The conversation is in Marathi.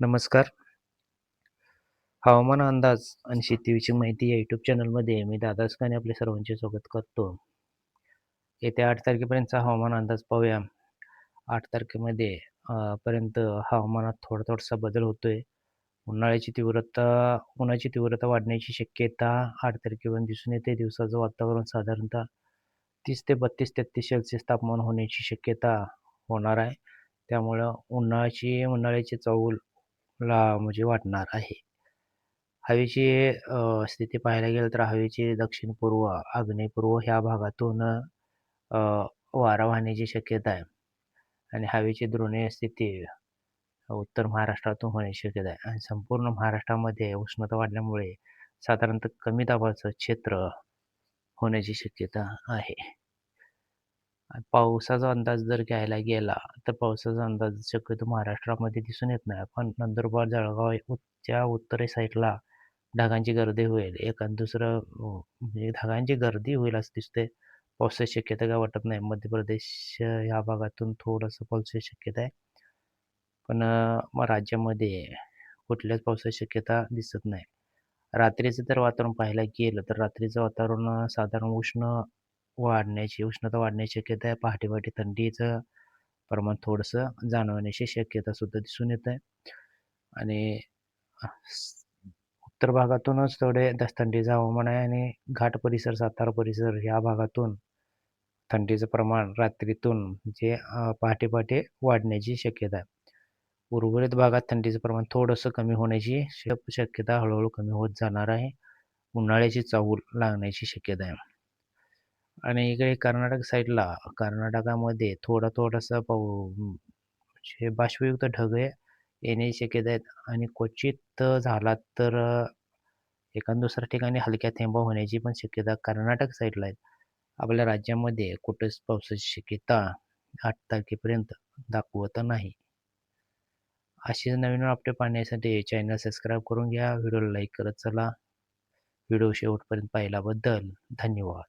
नमस्कार. हवामान अंदाज आणि शेतीविषयी माहिती या यूट्यूब चॅनलमध्ये मी दादासकाने आपले सर्वांचे स्वागत करतो. येत्या आठ तारखेपर्यंतचा हवामान अंदाज पाहूया. आठ तारखेमध्ये पर्यंत हवामानात थोडा-थोडासा बदल होतोय. उन्हाळ्याची तीव्रता उन्हाची तीव्रता वाढण्याची शक्यता आठ तारखेपर्यंत दिसून येते. दिवसाचं वातावरण साधारणतः तीस ते 32-33 सेल्सिअस तापमान होण्याची शक्यता होणार आहे. त्यामुळं उन्हाळ्याची उन्हाळ्याची चौल ला म्हणजे वाटणार आहे. हवेची स्थिती पाहायला गेलं तर हवेची दक्षिण-पूर्व, आग्नेय-पूर्व ह्या भागातून वारा वाहण्याची शक्यता आहे आणि हवेची द्रोणीय स्थिती उत्तर महाराष्ट्रातून होण्याची शक्यता आहे आणि संपूर्ण महाराष्ट्रामध्ये उष्णता वाढल्यामुळे साधारणतः कमी दाबाचं क्षेत्र होण्याची शक्यता आहे. पावसाचा अंदाज जर घ्यायला गेला तर पावसाचा अंदाज शक्यतो महाराष्ट्रामध्ये दिसून येत नाही. पण नंदुरबार, जळगाव च्या उत्तरे साईडला ढगांची गर्दी होईल. एक दुसरं म्हणजे ढगांची गर्दी होईल असं दिसतंय. पावसाची शक्यता काय वाटत नाही. मध्य प्रदेश ह्या भागातून थोडंसं पावसाची शक्यता आहे. पण राज्यामध्ये कुठल्याच पावसाची शक्यता दिसत नाही. रात्रीचं जर वातावरण पाहायला गेलं तर रात्रीचं वातावरण साधारण उष्ण वाढण्याची उष्णता वाढण्याची शक्यता आहे. पहाटे-पहाटे थंडीचं प्रमाण थोडंसं जाणवण्याची शक्यता सुद्धा दिसून येत आहे आणि उत्तर भागातूनच थोडे दस थंडीचं हवामान आहे आणि घाट परिसर, सातारा परिसर ह्या भागातून थंडीचं प्रमाण रात्रीतून म्हणजे, जे पहाटे-पहाटे वाढण्याची शक्यता आहे. उर्वरित भागात थंडीचं प्रमाण थोडंसं कमी होण्याची श शक्यता हळूहळू कमी होत जाणार आहे. उन्हाळ्याची चाहूल लागण्याची शक्यता आहे. आणि इकडे कर्नाटक साईडला कर्नाटकामध्ये थोडा-थोडासा पाऊ हे म्हणजे बाष्पयुक्त ढग येण्याची शक्यता आहेत आणि क्वचित झाला तर एका एखाद दुसऱ्या ठिकाणी हलक्या थेंबा होण्याची पण शक्यता कर्नाटक साईडला आहे. आपल्या राज्यामध्ये कुठेच पावसाची शक्यता आठ तारखेपर्यंत दाखवत नाही. अशीच नवीन अपडेट पाहण्यासाठी चॅनल सबस्क्राईब करून घ्या. व्हिडिओला लाईक करत चला. व्हिडिओ शेवटपर्यंत पाहिल्याबद्दल धन्यवाद.